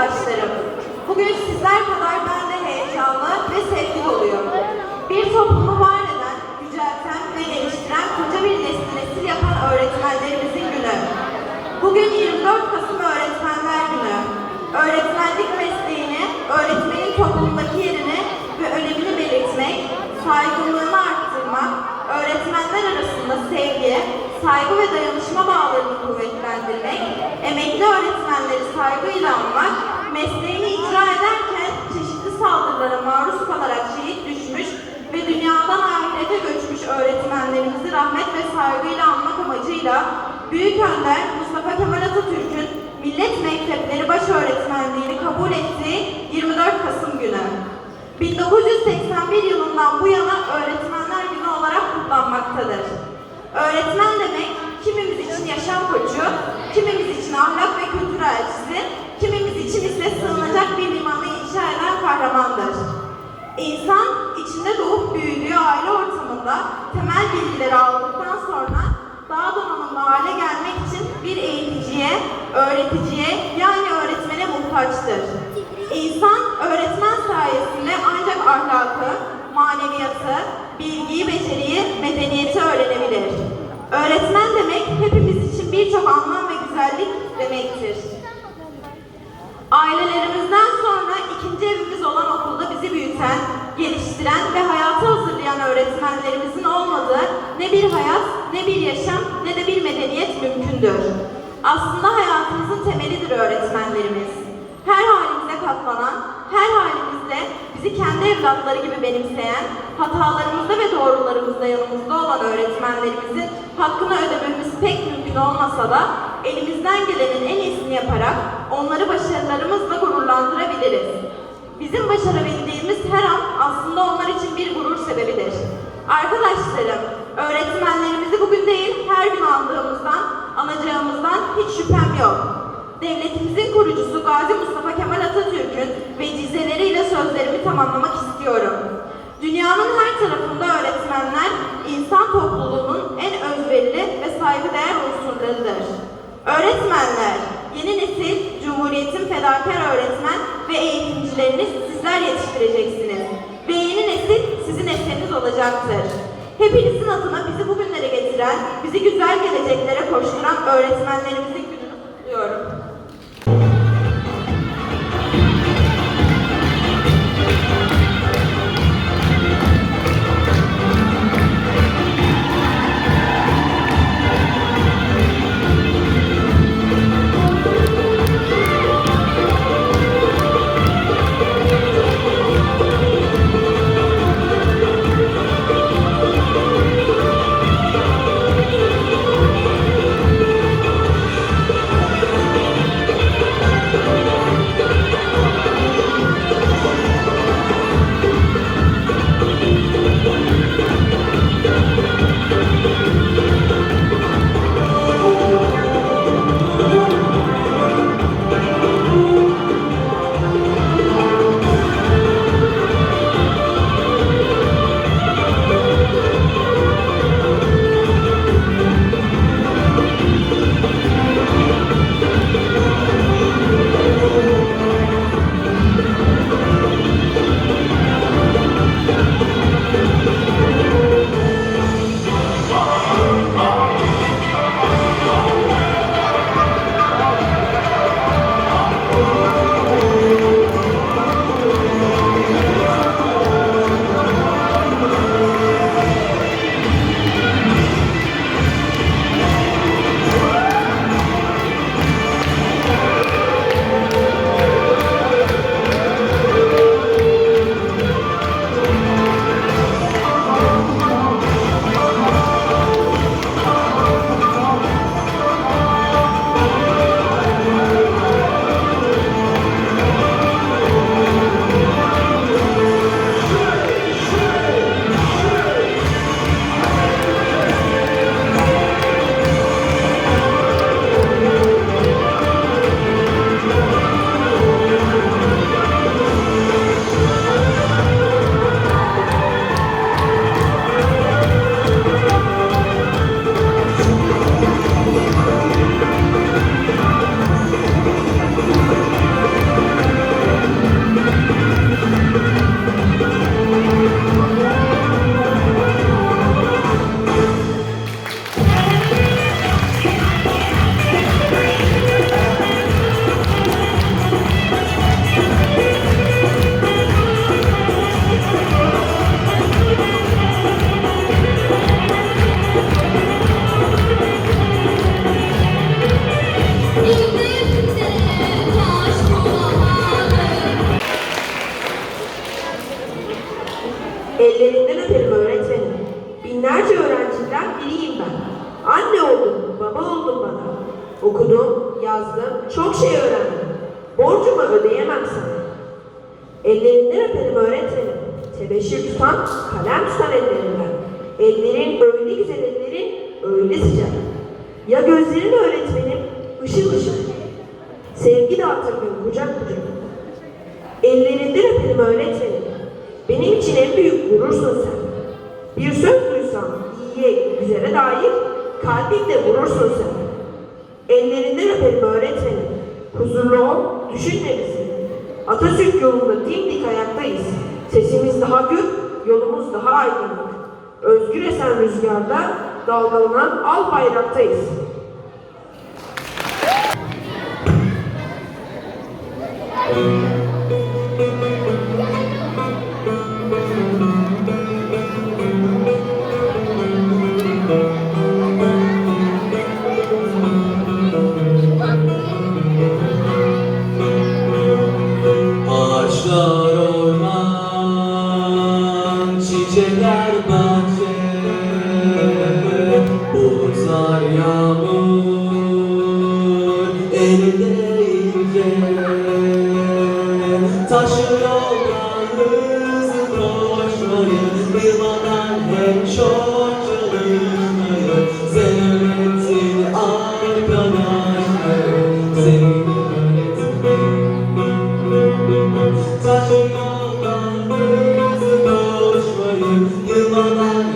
arkadaşlarım. Bugün sizler kadar ben de heyecanlı ve sevgi doluyum. Bir toplumu var eden, yücelten ve geliştiren koca bir nesli nesil yapan öğretmenlerimizin günü. Bugün 24 Kasım Öğretmenler Günü. Öğretmenlik mesleğini, öğretmenin toplumdaki yerini ve önemini belirtmek, saygınlığını arttırmak, öğretmenler arasında sevgi, saygı ve dayanışma bağlarını kuvvetlendirmek, emekli öğretmenleri saygıyla anmak, mesleğini icra ederken çeşitli saldırılara maruz kalarak şehit düşmüş ve dünyadan ahirete göçmüş öğretmenlerimizi rahmet ve saygıyla anmak amacıyla Büyük Önder Mustafa Kemal Atatürk'ün Millet Mektepleri Baş Öğretmenliğini kabul ettiği 24 Kasım günü. 1981 yılından bu yana Öğretmenler Günü olarak kutlanmaktadır. Öğretmen demek kimimiz için yaşam koçu, kimimiz için ahlak ve kültür elçisi, kimimiz için ise sığınacak bir limanı inşa eden kahramandır. İnsan içinde doğup büyüdüğü aile ortamında temel bilgileri aldıktan sonra daha donanımlı hale gelmek için bir eğiticiye, öğreticiye yani öğretmene muhtaçtır. İnsan öğretmen sayesinde ancak ahlakı, maneviyatı, bilgiyi, beceriyi, medeniyeti öğrenebilir. Öğretmen demek hepimiz için birçok anlam ve güzellik demektir. Ailelerimizden sonra ikinci evimiz olan okulda bizi büyüten, geliştiren ve hayata hazırlayan öğretmenlerimizin olmadığı ne bir hayat, ne bir yaşam, ne de bir medeniyet mümkündür. Aslında hayatımızın temelidir öğretmenlerimiz. Her halimize katlanan, her halimizde bizi kendi evlatları gibi benimseyen, hatalarımızda ve doğrularımızda yanımızda olan öğretmenlerimizin hakkını ödememiz pek mümkün olmasa da elimizden gelenin en iyisini yaparak onları başarılarımızla gururlandırabiliriz. Bizim başarabildiğimiz her an aslında onlar için bir gurur sebebidir. Arkadaşlarım, öğretmenlerimizi bugün değil her gün andığımızdan, anacağımızdan hiç şüphem yok. Devletimizin kurucusu Gazi Mustafa Kemal Atatürk'ün vecizeleriyle sözlerimi tamamlamak istiyorum. Dünyanın her tarafında öğretmenler insan topluluğunun en özverili ve saygıdeğer unsurlarıdır. Öğretmenler, yeni nesil Cumhuriyet'in fedakar öğretmen ve eğitimcilerini sizler yetiştireceksiniz. Ve yeni sizin eseriniz olacaktır. Hepinizin adına bizi bugünlere getiren, bizi güzel geleceklere koşturan öğretmenlerimizin gününü kutluyorum. Çok şey öğrendim. Borcumu ödeyemem sana. Ellerinden öperim öğretmenim. Tebeşir tutan, kalem tutan ellerinden. Ellerin öyle güzel ellerin, öyle sıcak. Ya gözlerin öğretmenim, ışıl ışıl. Sevgi dağıtır gün kucak kucak. Ellerinden öperim öğretmenim. Benim için en büyük gurursun sen. Bir söz duysam iyiye, güzele dair kalbimde vurursun sen. Ellerinden öperim öğretmenim. Huzurlu ol, düşünme bizi. Atatürk yolunda dimdik ayaktayız. Sesimiz daha gür, yolumuz daha aydınlık. Özgür esen rüzgarda dalgalanan al bayraktayız. Ağaçlar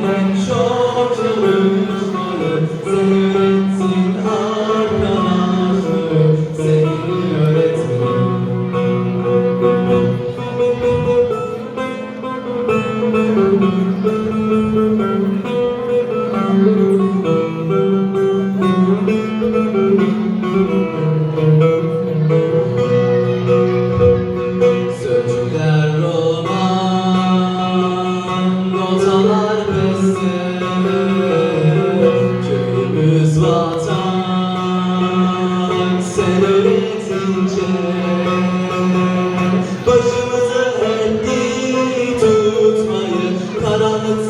when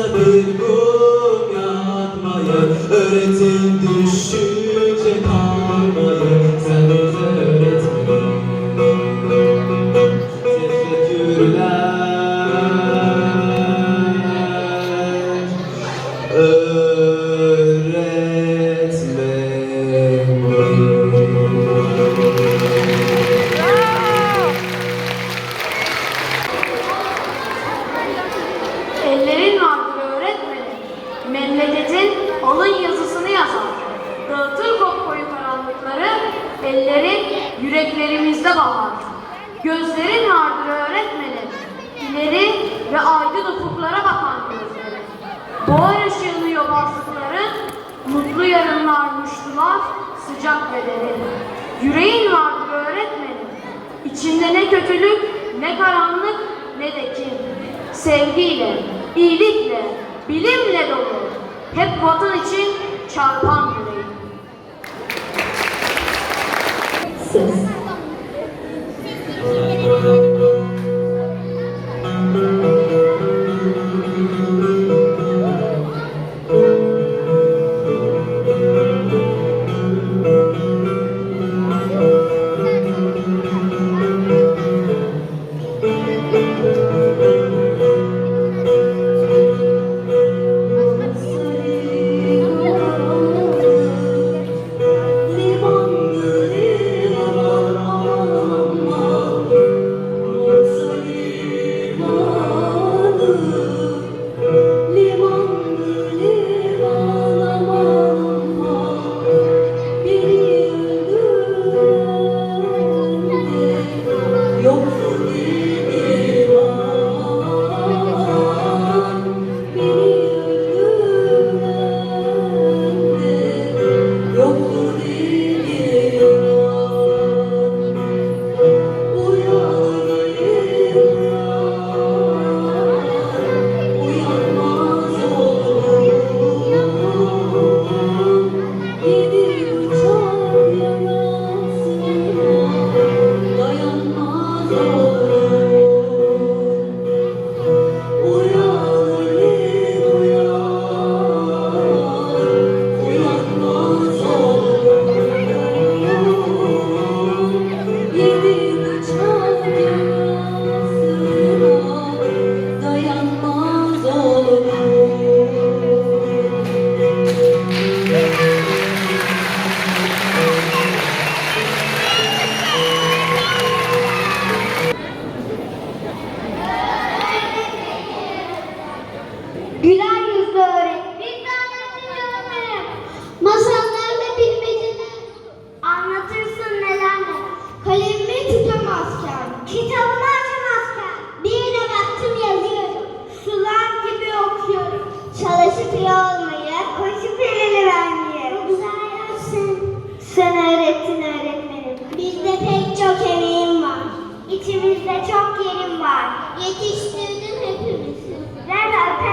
Bir mum yakmayı Öğretin düşünce Boğar ışığını yobazlıkları, mutlu yarınlar muştular, sıcak ve derin. Yüreğin vardır öğretmenim. İçinde ne kötülük, ne karanlık, ne de kin. Sevgiyle, iyilikle, bilimle dolu. Hep vatan için çarpan yüreği. Ses. Sen öğrettin öğretmenim. Bizde pek çok emeğim var. İçimizde çok yerim var. Yetiştirdin hepimizi. Ver öper